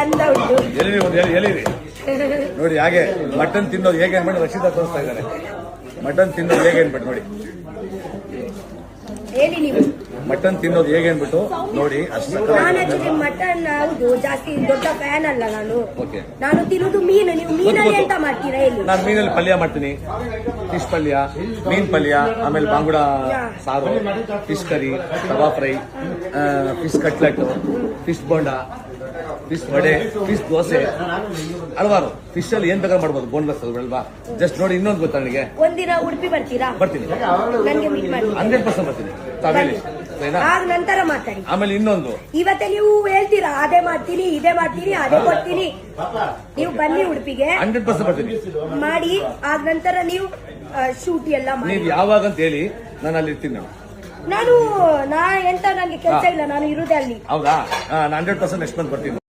ಚಂದ ಉಂಟು ಎಲ್ಲಿ ಒಂದು ಎಲ್ಲಿ ಎಲ್ಲಿರಿ? ನೋಡಿ ಹಾಗೆ ಮಟನ್ ತಿನ್ನೋದು ಹೇಗೆ ಅನ್ಬಿಟ್ಟು ರಕ್ಷಿತಾ ತೋರಿಸ್ತಾ ಇದ್ದಾರೆ. ಮಟನ್ ತಿನ್ನೋದು ಹೇಗೆ ಅನ್ಬಿಟ್ಟು ನೋಡಿ. ಹೇಳಿ ನೀವು. ಮಟನ್ ತಿನ್ನೋದು ಹೇಗೆ ಅನ್ಬಿಟ್ಟು ನೋಡಿ ಅಷ್ಟು ನಾನು ಮಟನ್ ಹೌದು ಜಾಸ್ತಿ ದೊಡ್ಡ ಫ್ಯಾನ್ ಅಲ್ಲ ನಾನು. ಓಕೆ. ನಾನು ತಿನ್ನೋದು ಮೀನು. ನೀವು ಮೀನಲ್ಲಿ ಎಂತ ಮಾಡ್ತೀರಾ ಹೇಳಿ. ನಾನು ಮೀನಲ್ಲಿ ಪಲ್ಯ ಮಾಡ್ತೀನಿ. ಫಿಶ್ ಪಲ್ಯ ಮೀನ್ ಪಲ್ಯ ಆಮೇಲೆ ಬಾಂಗುಡ ಸಾರು fish curry tawa fry fish cutlet fish bonda. Fish vada fish dosa ಹಲವಾರು. ಫಿಶ್ ಅಲ್ಲಿ ಏನ್ ಬೇಕಾದ್ರೆ ಮಾಡ್ಬೋದು ಬೋನ್ಲೆಸ್ ಅದು ಅಲ್ವಾ? ಜಸ್ಟ್ ನೋಡಿ ಇನ್ನೊಂದು ಗೊತ್ತಾ ನನಗೆ? ಒಂದಿನ ಉಡುಪಿ ಬರ್ತೀರಾ? ಬರ್ತೀನಿ. ನನ್ಗೆ ಮೀಟ್ ಮಾಡಿ ಹಂಡ್ರೆಡ್ ಪರ್ಸೆಂಟ್ ಬರ್ತೀನಿ. ತಾವೇಳಿ ಸರಿನಾ? ಆಗ ನಂತರ ಮಾತಾಡಿ. ಆಮೇಲೆ ಇನ್ನೊಂದು. ಇವತ್ತೆ ನೀವು ಹೇಳ್ತೀರಾ ಅದೇ ಮಾಡ್ತೀನಿ ಇದೇ ಮಾಡ್ತೀನಿ ಅದೇ ಕೊಡ್ತೀನಿ. ನೀವು ಬನ್ನಿ ಉಡುಪಿಗೆ. ಹಂಡ್ರೆಡ್ ಪರ್ಸೆಂಟ್ ಬರ್ತೀನಿ. ಮಾಡಿ ಆದ ನಂತರ ನೀವು ಶೂಟ್ ಎಲ್ಲ ಮಾಡಿ. ನೀವು ಯಾವಾಗ ಅಂತ ಹೇಳಿ ನಾನು ಅಲ್ಲಿ ಇರ್ತೀನಿ ನಾನು. ನಾನು ನಾ ಎಂತ ನಂಗೆ ಕೆಲಸ ಇಲ್ಲ ನಾನು ಇರುದೇ ಅಲ್ಲಿ. ಹೌದಾ? ನಾನು ಹಂಡ್ರೆಡ್ ಪರ್ಸೆಂಟ್ ನೆಕ್ಸ್ಟ್ ಬಂದ್ ಬರ್ತೀನಿ